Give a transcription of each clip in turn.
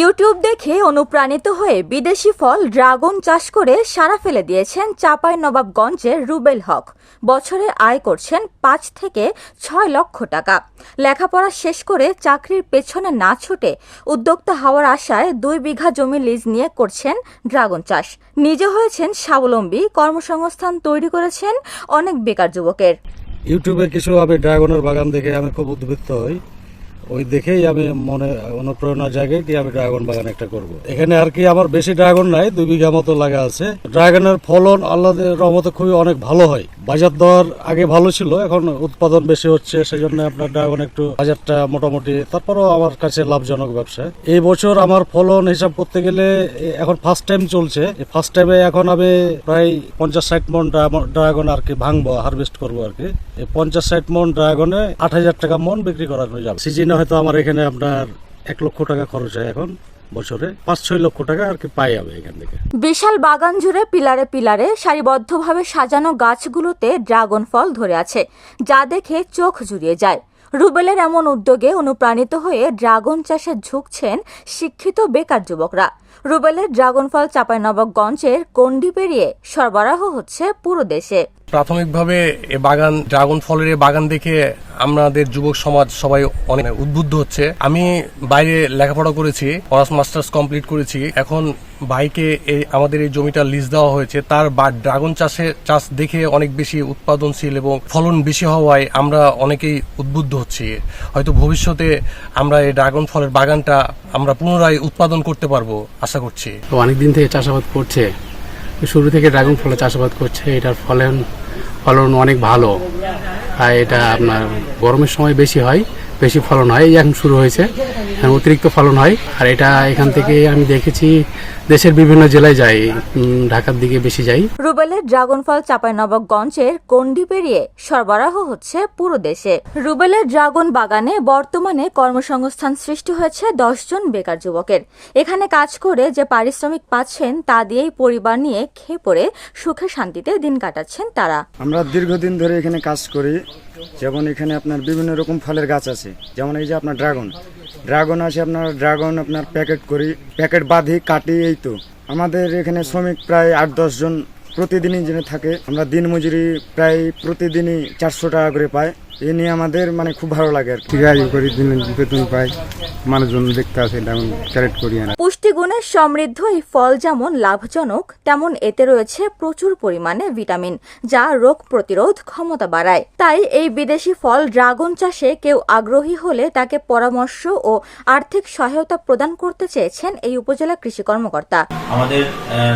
YouTube দেখে অনুপ্রাণিত হয়ে বিদেশি ফল ড্রাগন চাষ করে সারা ফেলে দিয়েছেন চাপাই নবাবগঞ্জের রুবেল হক। বছরে আয় করছেন পাঁচ থেকে ছয় লক্ষ টাকা। লেখাপড়া শেষ করে চাকরির পেছনে না ছুটে উদ্যোক্তা হওয়ার আশায় দুই বিঘা জমি লিজ নিয়ে করছেন ড্রাগন চাষ। নিজে হয়েছেন স্বাবলম্বী কর্মসংস্থান তৈরি করেছেন অনেক বেকার যুবকের। ইউটিউবে কিছু আমি ড্রাগনের বাগান দেখে আমি খুব উদ্বৃত্ত হই। ওই দেখেই আমি মনে অনুপ্রেরণা জাগে কি আমি ড্রাগন বাগান একটা করব। এখানে আর কি আমার বেশি ড্রাগন নাই, দুই বিঘা মতো লাগা আছে। ড্রাগনের ফলন আল্লাহ রহমতে খুবই অনেক ভালো হয়। বাজার দর আগে ভালো ছিল, এখন উৎপাদন বেশি হচ্ছে সেই জন্য আপনার ড্রাগন একটু বাজারটা মোটামুটি, তারপরও আমার কাছে লাভজনক ব্যবসা। এই বছর আমার ফলন হিসাব করতে গেলে এখন ফার্স্ট টাইম চলছে। ফার্স্ট টাইমে এখন আমি প্রায় পঞ্চাশ ষাট মন ড্রা- ড্রাগন আর কি ভাঙবো হারভেস্ট করব আর কি। পঞ্চাশ ষাট মন ড্রাগনে আট হাজার টাকা মন বিক্রি করানো যাবে। সিজনে হয়তো আমার এখানে আপনার এক লক্ষ টাকা খরচ হয় এখন। বছরে পাঁচ ছয় লক্ষ টাকা আর কি পাই আমি এখান থেকে। বিশাল বাগান জুড়ে পিলারে পিলারে সারিবদ্ধভাবে সাজানো গাছগুলোতে ড্রাগন ফল ধরে আছে, যা দেখে চোখ জুড়িয়ে যায়। রুবেলের এমন উদ্যোগে অনুপ্রাণিত হয়ে ড্রাগন চাষে ঝুঁকছেন শিক্ষিত বেকার যুবকরা। রুবেলের ড্রাগন ফল চাঁপাইনবাবগঞ্জের গণ্ডি পেরিয়ে সরবরাহ হচ্ছে পুরো দেশে। প্রাথমিকভাবে এ বাগান, ড্রাগন ফলের এ বাগান দেখে আমাদের যুবক সমাজ সবাই অনেক উদ্বুদ্ধ হচ্ছে। আমি বাইরে লেখাপড়া করেছি অনার্স মাস্টার্স কমপ্লিট করেছি। এখন ভাইকে এই, আমাদের এই জমিটা লিজ দেওয়া হয়েছে। তার বা, ড্রাগন চাষে, চাষ দেখে অনেক বেশি উৎপাদনশীল এবং ফলন বেশি হওয়ায় আমরা অনেকেই উদ্বুদ্ধ হচ্ছি। হয়তো ভবিষ্যতে আমরা এই ড্রাগন ফলের বাগানটা আমরা পুনরায় উৎপাদন করতে পারব, আশা করছি। তো অনেকদিন থেকে চাষাবাদ করছে। শুরু থেকে ড্রাগন ফলে চাষাবাদ করছে, এটার ফলন ফলন অনেক ভালো। আর এটা আপনার গরমের সময় বেশি হয়। বেশি ফলন হয় এই এখন শুরু হয়েছে। অতিরিক্ত ফলন হয়। আর এটা এখান থেকে আমি দেখেছি দেশের বিভিন্ন জেলায় যাই ঢাকার দিকে বেশি যাই রুবেলের ড্রাগন ফল চাঁপাইনবাবগঞ্জের কন্ডি পেরিয়ে সরবরাহ হচ্ছে পুরো দেশে। রুবেলের ড্রাগন বাগানে বর্তমানে কর্মসংস্থান সৃষ্টি হয়েছে দশজন বেকার যুবকের। এখানে কাজ করে যে পারিশ্রমিক পাচ্ছেন তা দিয়েই পরিবার নিয়ে খেয়ে পড়ে সুখে শান্তিতে দিন কাটাচ্ছেন তারা। আমরা দীর্ঘদিন ধরে এখানে কাজ করি। যেমন এখানে আপনার বিভিন্ন রকম ফলের গাছ আছে। যেমন এই যে আপনার ড্রাগন। ড্রাগন আছে আপনার, ড্রাগন আপনার প্যাকেট করি, প্যাকেট বাঁধি, কাটি, এই তো। আমাদের এখানে শ্রমিক প্রায় আট দশজন প্রতিদিনই যেন থাকে। আমরা দিন মজুরি প্রায় প্রতিদিনই চারশো টাকা করে পাই এ নিয়ে আমাদের মানে খুব ভালো লাগে আর কি। করি দিনের বেতন পাই। মানুষজন দেখতে আসে তেমন ক্যারেট করি না পুষ্টিগুণে সমৃদ্ধ এই ফল যেমন লাভজনক তেমন এতে রয়েছে প্রচুর পরিমাণে ভিটামিন যা রোগ প্রতিরোধ ক্ষমতা বাড়ায়। তাই এই বিদেশি ফল ড্রাগন চাষে কেউ আগ্রহী হলে তাকে পরামর্শ ও আর্থিক সহায়তা প্রদান করতে চেয়েছেন এই উপজেলা কৃষি কর্মকর্তা। আমাদের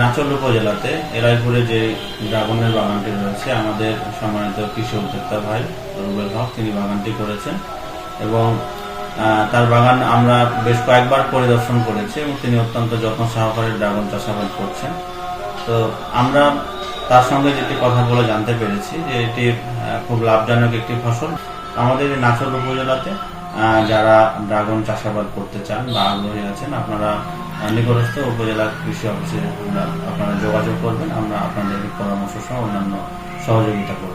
নাচল উপজেলাতে এরাইপুরে যে ড্রাগনের বাগানটি রয়েছে আমাদের সম্মানিত কৃষি উদ্যোক্তা ভাই রুবেল হক তিনি বাগানটি করেছেন এবং তার বাগান আমরা বেশ কয়েকবার পরিদর্শন করেছি এবং তিনি অত্যন্ত যত্ন সহকারে ড্রাগন চাষাবাদ করছেন। তো আমরা তার সঙ্গে যেটি কথা বলে জানতে পেরেছি যে এটি খুব লাভজনক একটি ফসল। আমাদের এই নাচল উপজেলাতে যারা ড্রাগন চাষাবাদ করতে চান বা আগ্রহী আছেন, আপনারা নিকটস্থ উপজেলা কৃষি অফিসে আপনারা যোগাযোগ করবেন। আমরা আপনাদের পরামর্শ সহ অন্যান্য সহযোগিতা করব।